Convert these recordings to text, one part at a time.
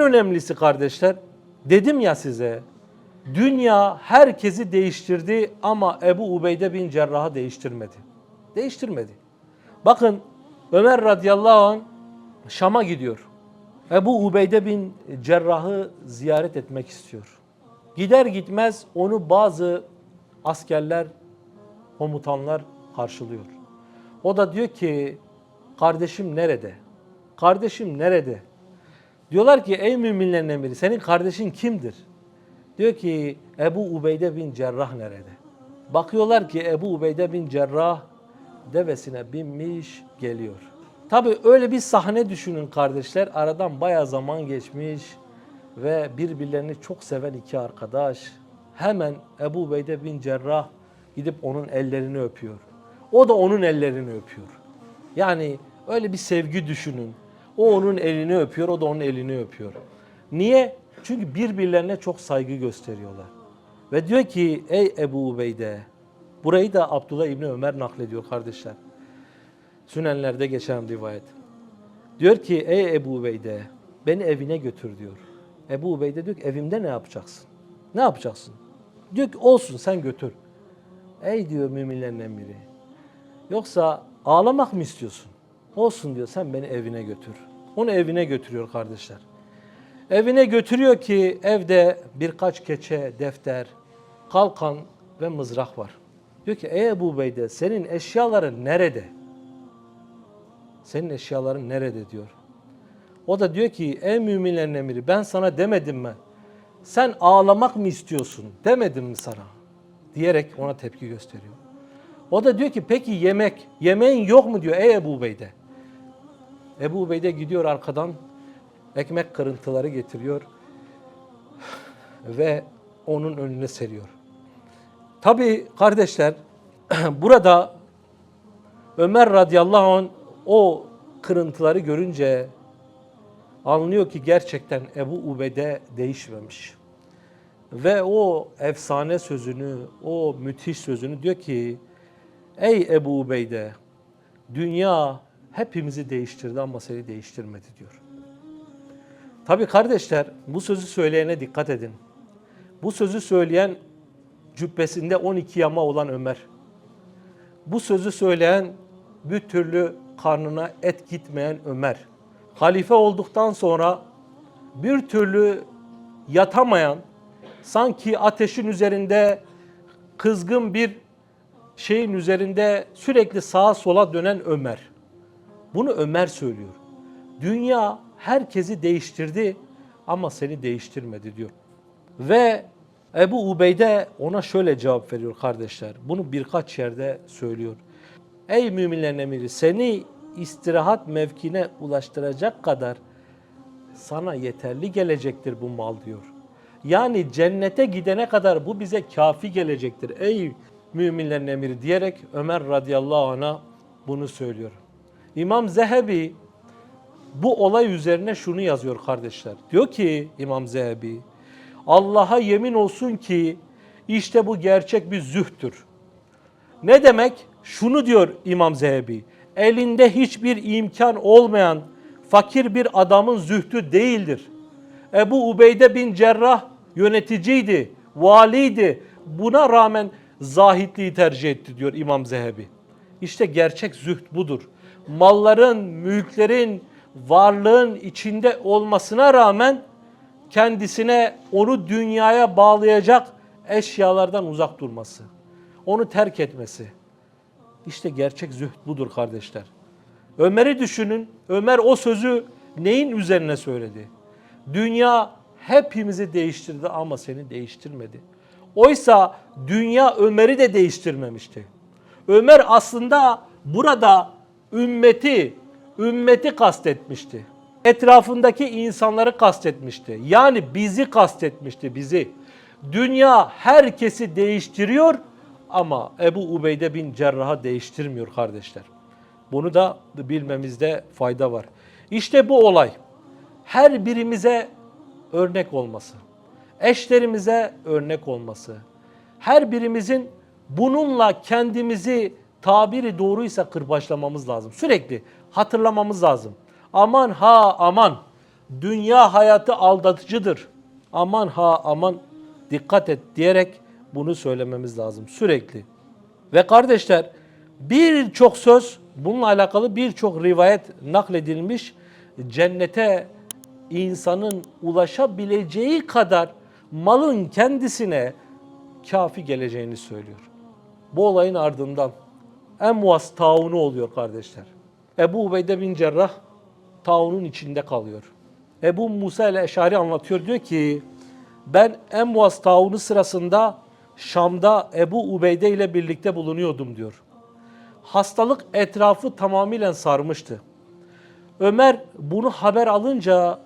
En önemlisi kardeşler, dedim ya size, dünya herkesi değiştirdi ama Ebu Ubeyde bin Cerrah'ı değiştirmedi. Değiştirmedi. Bakın Ömer radıyallahu anh Şam'a gidiyor. Ebu Ubeyde bin Cerrah'ı ziyaret etmek istiyor. Gider gitmez onu bazı askerler, komutanlar karşılıyor. O da diyor ki kardeşim nerede? Kardeşim nerede? Diyorlar ki ey müminlerin emiri senin kardeşin kimdir? Diyor ki Ebu Ubeyde bin Cerrah nerede? Bakıyorlar ki Ebu Ubeyde bin Cerrah devesine binmiş geliyor. Tabi öyle bir sahne düşünün kardeşler. Aradan bayağı zaman geçmiş ve birbirlerini çok seven iki arkadaş. Hemen Ebu Ubeyde bin Cerrah gidip onun ellerini öpüyor. O da onun ellerini öpüyor. Yani öyle bir sevgi düşünün. O onun elini öpüyor, o da onun elini öpüyor. Niye? Çünkü birbirlerine çok saygı gösteriyorlar. Ve diyor ki ey Ebu Ubeyde, burayı da Abdullah İbni Ömer naklediyor kardeşler. Sünenlerde geçen rivayet. Diyor ki ey Ebu Ubeyde beni evine götür diyor. Ebu Ubeyde diyor ki evimde ne yapacaksın? Ne yapacaksın? Diyor ki olsun sen götür. Ey diyor müminlerin emiri. Yoksa ağlamak mı istiyorsun? Olsun diyor sen beni evine götür. Onu evine götürüyor kardeşler. Evine götürüyor ki evde birkaç keçe, defter, kalkan ve mızrak var. Diyor ki ey Ebu Beyde senin eşyaların nerede? Senin eşyaların nerede diyor. O da diyor ki ey müminlerin emiri ben sana demedim mi? Sen ağlamak mı istiyorsun demedim mi sana? Diyerek ona tepki gösteriyor. O da diyor ki peki yemek, yemeğin yok mu diyor ey Ebu Beyde. Ebu Beyde gidiyor arkadan ekmek kırıntıları getiriyor ve onun önüne seriyor. Tabi kardeşler burada Ömer radıyallahu anh o kırıntıları görünce anlıyor ki gerçekten Ebu Ubeyde değişmemiş. Ve o efsane sözünü, o müthiş sözünü diyor ki Ey Ebu Ubeyde dünya hepimizi değiştirdi ama seni değiştirmedi diyor. Tabi kardeşler bu sözü söyleyene dikkat edin. Bu sözü söyleyen cübbesinde 12 yama olan Ömer. Bu sözü söyleyen bir türlü karnına et gitmeyen Ömer. Halife olduktan sonra bir türlü yatamayan, sanki ateşin üzerinde kızgın bir şeyin üzerinde sürekli sağa sola dönen Ömer. Bunu Ömer söylüyor. Dünya herkesi değiştirdi ama seni değiştirmedi diyor. Ve Ebu Ubeyde ona şöyle cevap veriyor kardeşler. Bunu birkaç yerde söylüyor. Ey müminlerin emiri seni istirahat mevkine ulaştıracak kadar sana yeterli gelecektir bu mal diyor. Yani cennete gidene kadar bu bize kafi gelecektir ey müminlerin emiri diyerek Ömer radıyallahu anh'a bunu söylüyor. İmam Zehebi bu olay üzerine şunu yazıyor kardeşler. Diyor ki İmam Zehebi, Allah'a yemin olsun ki işte bu gerçek bir zühtür. Ne demek? Şunu diyor İmam Zehebi, elinde hiçbir imkan olmayan fakir bir adamın zühtü değildir. Ebu Ubeyde bin Cerrah yöneticiydi, valiydi. Buna rağmen zahitliği tercih etti diyor İmam Zehebi. İşte gerçek züht budur. Malların, mülklerin, varlığın içinde olmasına rağmen kendisine onu dünyaya bağlayacak eşyalardan uzak durması. Onu terk etmesi. İşte gerçek zühd budur kardeşler. Ömer'i düşünün. Ömer o sözü neyin üzerine söyledi? Dünya hepimizi değiştirdi ama seni değiştirmedi. Oysa dünya Ömer'i de değiştirmemişti. Ömer aslında burada ümmeti, ümmeti kastetmişti. Etrafındaki insanları kastetmişti. Yani bizi kastetmişti, bizi. Dünya herkesi değiştiriyor ama Ebu Ubeyde bin Cerrah'ı değiştirmiyor kardeşler. Bunu da bilmemizde fayda var. İşte bu olay her birimize örnek olması, eşlerimize örnek olması, her birimizin bununla kendimizi tabiri doğruysa kırbaçlamamız lazım. Sürekli hatırlamamız lazım. Aman ha aman Dünya hayatı aldatıcıdır. Aman ha aman dikkat et diyerek bunu söylememiz lazım sürekli. Ve kardeşler birçok söz bununla alakalı birçok rivayet nakledilmiş. Cennete insanın ulaşabileceği kadar malın kendisine kafi geleceğini söylüyor. Bu olayın ardından Emvas taunu oluyor kardeşler. Ebu Ubeyde bin Cerrah taunun içinde kalıyor. Ebu Musa el-Eşari anlatıyor diyor ki ben Emvas taunu sırasında Şam'da Ebu Ubeyde ile birlikte bulunuyordum diyor. Hastalık etrafı tamamıyla sarmıştı. Ömer bunu haber alınca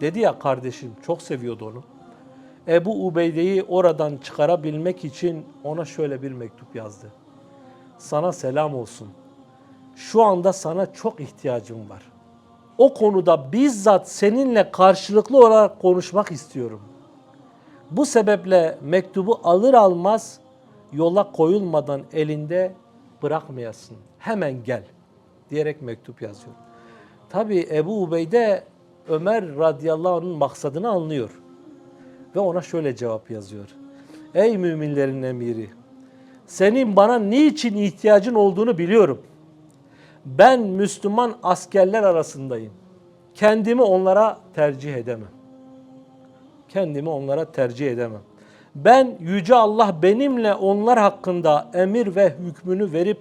dedi ya kardeşim çok seviyordu onu. Ebu Ubeyde'yi oradan çıkarabilmek için ona şöyle bir mektup yazdı. Sana selam olsun. Şu anda sana çok ihtiyacım var. O konuda bizzat seninle karşılıklı olarak konuşmak istiyorum. Bu sebeple mektubu alır almaz yola koyulmadan elinde bırakmayasın. Hemen gel diyerek mektup yazıyor. Tabi Ebu Ubeyde Ömer radıyallahu anh'ın maksadını anlıyor. Ve ona şöyle cevap yazıyor. Ey müminlerin emiri! Senin bana niçin ihtiyacın olduğunu biliyorum. Ben Müslüman askerler arasındayım. Kendimi onlara tercih edemem. Kendimi onlara tercih edemem. Ben Yüce Allah benimle onlar hakkında emir ve hükmünü verip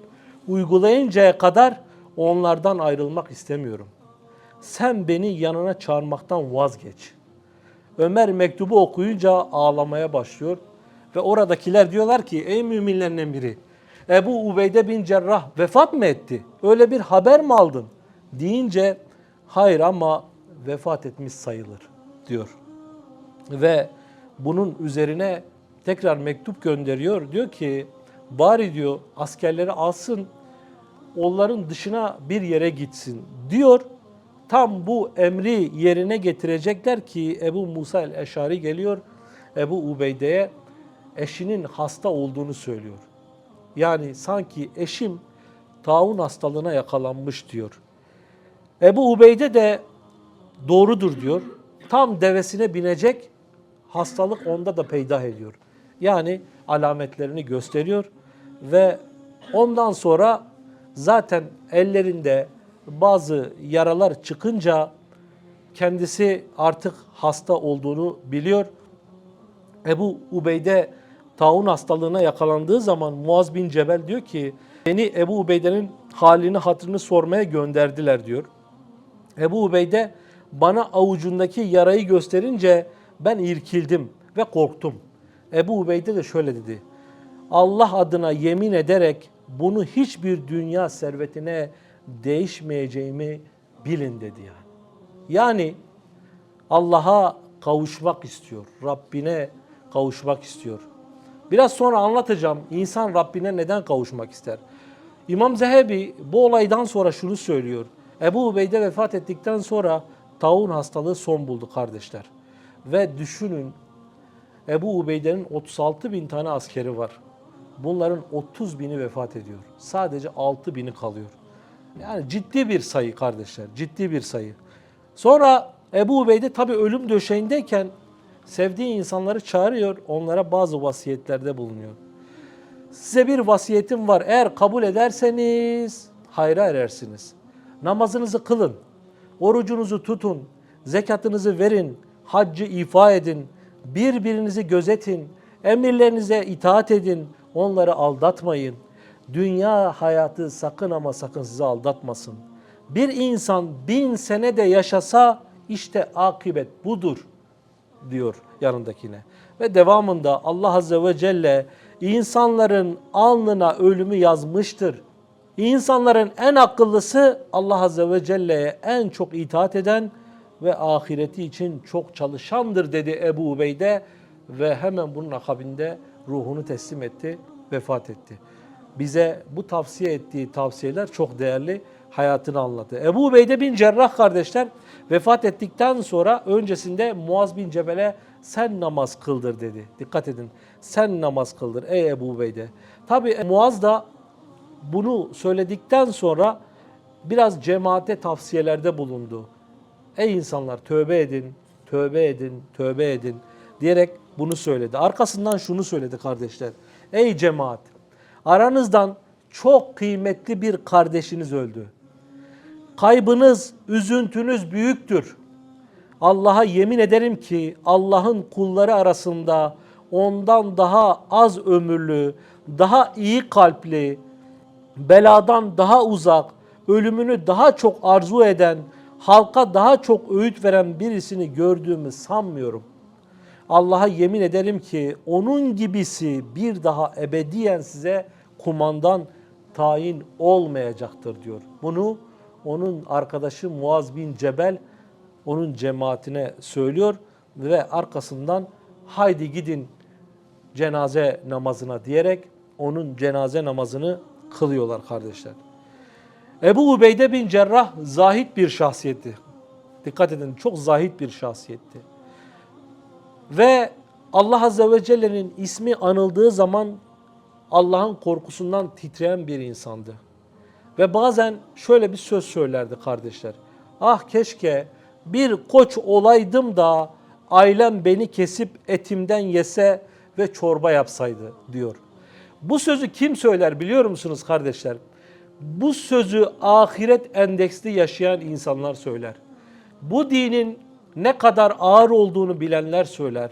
uygulayıncaya kadar onlardan ayrılmak istemiyorum. Sen beni yanına çağırmaktan vazgeç.'' Ömer mektubu okuyunca ağlamaya başlıyor. Ve oradakiler diyorlar ki ey müminlerin emiri Ebu Ubeyde bin Cerrah vefat mı etti? Öyle bir haber mi aldın? Deyince hayır ama vefat etmiş sayılır diyor. Ve bunun üzerine tekrar mektup gönderiyor. Diyor ki bari diyor askerleri alsın onların dışına bir yere gitsin diyor tam bu emri yerine getirecekler ki Ebu Musa el-Eşari geliyor Ebu Ubeyde'ye eşinin hasta olduğunu söylüyor. Yani sanki eşim taun hastalığına yakalanmış diyor. Ebu Ubeyde de doğrudur diyor. Tam devesine binecek hastalık onda da peydah ediyor. Yani alametlerini gösteriyor ve ondan sonra zaten ellerinde bazı yaralar çıkınca kendisi artık hasta olduğunu biliyor. Ebu Ubeyde taun hastalığına yakalandığı zaman Muaz bin Cebel diyor ki beni Ebu Ubeyde'nin halini hatırını sormaya gönderdiler diyor. Ebu Ubeyde bana avucundaki yarayı gösterince ben irkildim ve korktum. Ebu Ubeyde de şöyle dedi. Allah adına yemin ederek bunu hiçbir dünya servetine değişmeyeceğimi bilin dedi yani. Yani Allah'a kavuşmak istiyor. Rabbine kavuşmak istiyor. Biraz sonra anlatacağım insan Rabbine neden kavuşmak ister. İmam Zehebi bu olaydan sonra şunu söylüyor. Ebu Ubeyde vefat ettikten sonra taun hastalığı son buldu kardeşler. Ve düşünün Ebu Ubeyde'nin 36 bin tane askeri var. Bunların 30 bini vefat ediyor. Sadece 6 bini kalıyor. Yani ciddi bir sayı kardeşler, ciddi bir sayı. Sonra Ebu Ubeyde tabii ölüm döşeğindeyken sevdiği insanları çağırıyor, onlara bazı vasiyetlerde bulunuyor. Size bir vasiyetim var. Eğer kabul ederseniz hayra erersiniz. Namazınızı kılın, orucunuzu tutun, zekatınızı verin, haccı ifa edin, birbirinizi gözetin, emirlerinize itaat edin, onları aldatmayın. Dünya hayatı sakın ama sakın sizi aldatmasın. Bir insan bin sene de yaşasa işte akıbet budur diyor yanındakine. Ve devamında Allah Azze ve Celle insanların alnına ölümü yazmıştır. İnsanların en akıllısı Allah Azze ve Celle'ye en çok itaat eden ve ahireti için çok çalışandır dedi Ebu Ubeyde ve hemen bunun akabinde ruhunu teslim etti, vefat etti bize bu tavsiye ettiği tavsiyeler çok değerli hayatını anlattı. Ebu Ubeyde bin Cerrah kardeşler vefat ettikten sonra öncesinde Muaz bin Cebel'e sen namaz kıldır dedi. Dikkat edin. Sen namaz kıldır ey Ebu Ubeyde. Tabi Muaz da bunu söyledikten sonra biraz cemaate tavsiyelerde bulundu. ey insanlar tövbe edin, tövbe edin, tövbe edin diyerek bunu söyledi. Arkasından şunu söyledi kardeşler. Ey cemaat aranızdan çok kıymetli bir kardeşiniz öldü. Kaybınız, üzüntünüz büyüktür. Allah'a yemin ederim ki Allah'ın kulları arasında ondan daha az ömürlü, daha iyi kalpli, beladan daha uzak, ölümünü daha çok arzu eden, halka daha çok öğüt veren birisini gördüğümü sanmıyorum. Allah'a yemin ederim ki onun gibisi bir daha ebediyen size kumandan tayin olmayacaktır diyor. Bunu onun arkadaşı Muaz bin Cebel onun cemaatine söylüyor ve arkasından haydi gidin cenaze namazına diyerek onun cenaze namazını kılıyorlar kardeşler. Ebu Ubeyde bin Cerrah zahit bir şahsiyetti. Dikkat edin çok zahit bir şahsiyetti. Ve Allah Azze ve Celle'nin ismi anıldığı zaman Allah'ın korkusundan titreyen bir insandı. Ve bazen şöyle bir söz söylerdi kardeşler. Ah keşke bir koç olaydım da ailem beni kesip etimden yese ve çorba yapsaydı diyor. Bu sözü kim söyler biliyor musunuz kardeşler? Bu sözü ahiret endeksli yaşayan insanlar söyler. Bu dinin ne kadar ağır olduğunu bilenler söyler.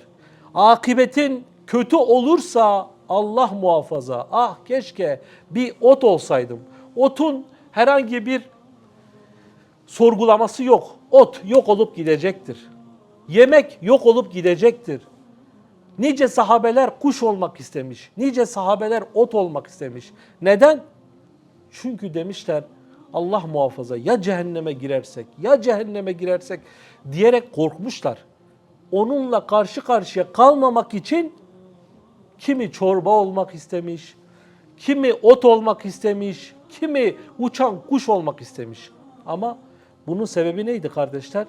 Akıbetin kötü olursa Allah muhafaza. Ah keşke bir ot olsaydım. Otun herhangi bir sorgulaması yok. Ot yok olup gidecektir. Yemek yok olup gidecektir. Nice sahabeler kuş olmak istemiş. Nice sahabeler ot olmak istemiş. Neden? Çünkü demişler Allah muhafaza ya cehenneme girersek ya cehenneme girersek diyerek korkmuşlar. Onunla karşı karşıya kalmamak için kimi çorba olmak istemiş, kimi ot olmak istemiş, kimi uçan kuş olmak istemiş. Ama bunun sebebi neydi kardeşler?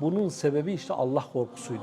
Bunun sebebi işte Allah korkusuydu.